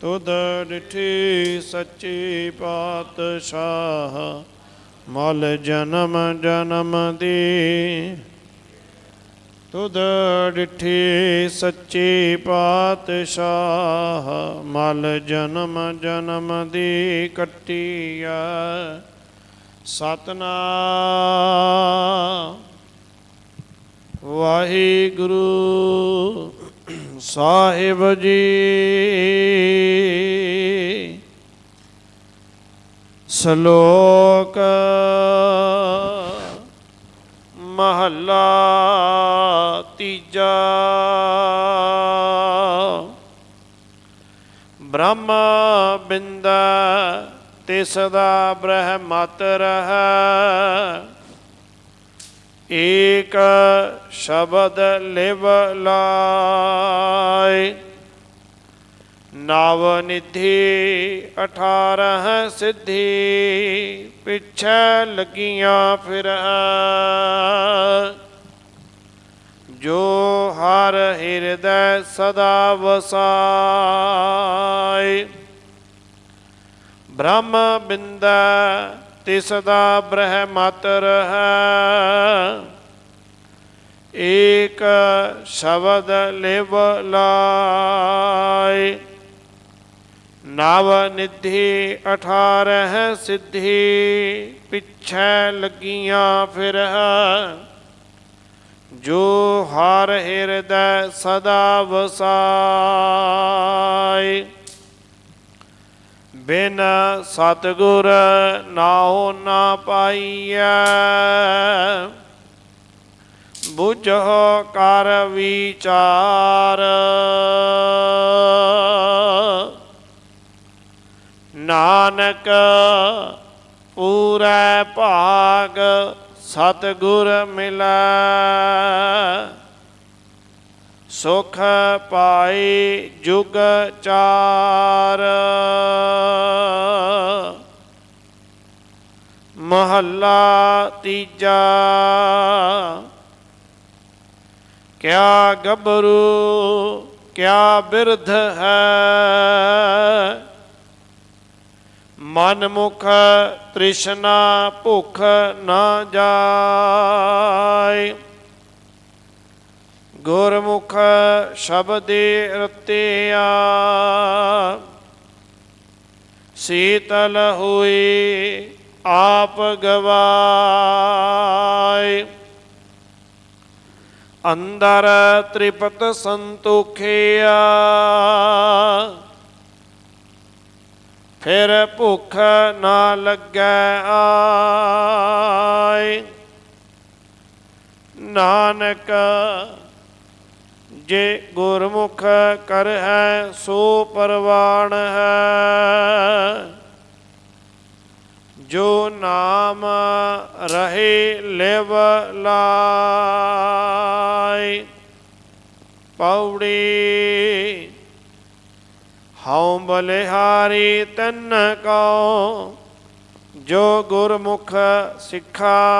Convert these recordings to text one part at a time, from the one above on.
ਤੁਧ ਡਿਠੀ ਸੱਚੀ ਪਾਤਸ਼ਾਹ, ਮਲ ਜਨਮ ਜਨਮ ਦੀ। ਤੁਧ ਡਿਠੀ ਸੱਚੀ ਪਾਤਸ਼ਾਹ, ਮਲ ਜਨਮ ਜਨਮ ਦੀ ਕੱਟਿਆ ਸਤਨਾਮ। ਵਾਹਿਗੁਰੂ। ਸਾਹਿਬ ਜੀ। ਸ਼ਲੋਕ ਮਹੱਲਾ ਤੀਜਾ। ਬ੍ਰਹਮ ਬਿੰਦਾ ਤਿਸ ਦਾ ਬ੍ਰਹਮਤ ਰਹਿ। ਏਕ ਸ਼ਬਦ ਲਿਵ ਲਾਇ। ਨਵ ਨਿਧੀ 18 ਸਿੱਧੀ, ਪਿਛੈ ਲੱਗੀਆਂ ਫਿਰ ਜੋ ਹਰ ਹਿਰਦੈ ਸਦਾ ਵਸਾਈ ਬ੍ਰਹਮ ਬਿੰਦਾ ਤਿਸ ਦਾ ਬ੍ਰਹਮਤ ਰਹਿ ਏਕ ਸ਼ਬਦ ਲਿਵ ਲਾਇ। ਨਵ ਨਿਧੀ 18 ਸਿੱਧੀ ਪਿਛੈ ਲੱਗੀਆਂ ਫਿਰ ਜੋ ਹਰ ਹਿਰਦੈ ਸਦਾ ਵਸਾਈ ਬਿਨ ਸਤਗੁਰ ਨਾਉ ਨਾ ਪਾਈਐ। ਬੁਝੋ ਕਰ ਵਿਚਾਰ। ਨਾਨਕ ਪੂਰੇ ਭਾਗ ਸਤਗੁਰ ਮਿਲੈ। ਸੁਖ ਪਾਈ ਜੁਗ ਚਾਰ। ਮਹੱਲਾ ਤੀਜਾ। ਕਿਆ ਗੱਭਰੂ, ਕਿਆ ਬਿਰਧ ਹੈ। ਮਨ ਮੁਖ ਤ੍ਰਿਸ਼ਨਾ ਭੁਖ ਨਾ ਜਾਏ। ਗੁਰਮੁਖ ਸ਼ਬਦੇ ਰਤਿਆ ਸੀਤਲ ਹੋਏ ਆਪ ਗਵਾਏ। ਅੰਦਰ ਤ੍ਰਿਪਤ ਸੰਤੋਖਿਆ ਫਿਰ ਭੁੱਖ ਨਾ ਲੱਗੈ ਆਏ। ਨਾਨਕ ਜੇ ਗੁਰਮੁਖ ਕਰ ਹੈ, ਸੋ ਪਰਵਾਣ ਹੈ। ਜੋ ਨਾਮ ਰਹੇ, ਲਿਵ ਲਾਇ। ਪੌੜੀ ਹਉ ਬਲਿਹਾਰੀ ਤਨ ਕਉ, ਜੋ ਗੁਰਮੁਖ ਸਿੱਖਾ।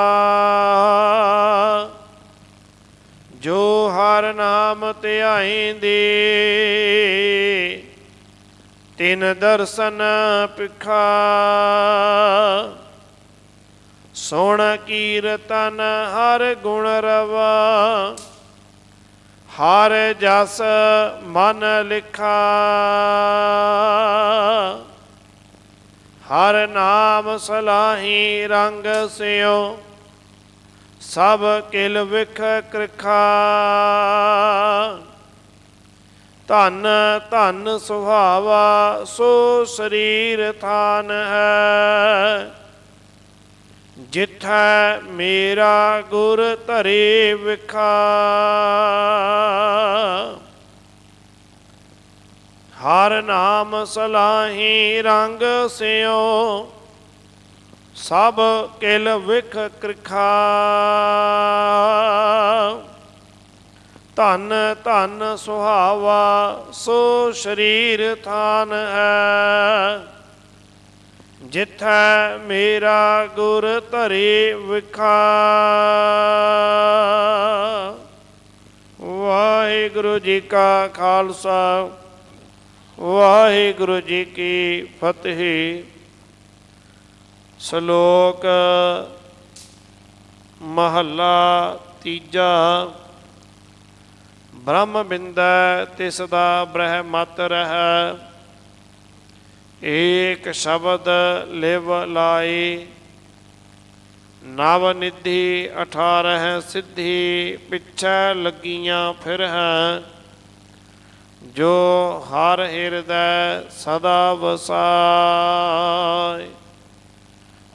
ਜੋ ਹਰ ਨਾਮ ਧਿਆਈਂਦੇ, ਤਿਨ ਦਰਸ਼ਨ ਪਿਖਾ ਸੋਣ ਕੀਰਤਨ ਹਰ ਗੁਣ ਰਵਾ, ਹਰ ਜਸ ਮਨ ਲਿਖਾ। ਹਰ ਨਾਮ ਸਲਾਹੀ ਰੰਗ ਸਿਓ ਸਭ ਕਿਲ ਵਿਖ ਕ੍ਰਿਖਾ। ਧਨ ਧਨ ਸੁਹਾਵਾ ਸੋ ਸਰੀਰ ਥਾਨ ਹੈ। ਜਿਥੈ ਮੇਰਾ ਗੁਰ ਧਰੇ ਵਿਖਾ। ਹਰ ਨਾਮ ਸਲਾਹੀ ਰੰਗ ਸਿਓ ਸਭ ਕਿਲ ਵਿਖ ਕ੍ਰਿਖਾ। ਧਨ ਧਨ ਸੁਹਾਵਾ, ਸੋ ਸਰੀਰ ਥਾਨ ਹੈ। ਜਿਥੈ ਮੇਰਾ ਗੁਰ ਧਰੇ ਵਿਖਾ। ਵਾਹਿਗੁਰੂ ਜੀ ਕਾ ਖਾਲਸਾ, ਵਾਹਿਗੁਰੂ ਜੀ ਕੀ ਫਤਿਹ। ਸ਼ਲੋਕ ਮਹੱਲਾ ਤੀਜਾ। ਬ੍ਰਹਮ ਬਿੰਦੈ ਤਿਸ ਦਾ ਬ੍ਰਹਮਤ ਰਹਿ। ਏਕ ਸ਼ਬਦ ਲਿਵ ਲਾਈ ਨਵ ਨਿਧੀ 18 ਸਿੱਧੀ ਪਿੱਛੇ ਲੱਗੀਆਂ ਫਿਰ ਹੈ ਜੋ ਹਰ ਹਿਰਦੈ ਸਦਾ ਵਸਾਇ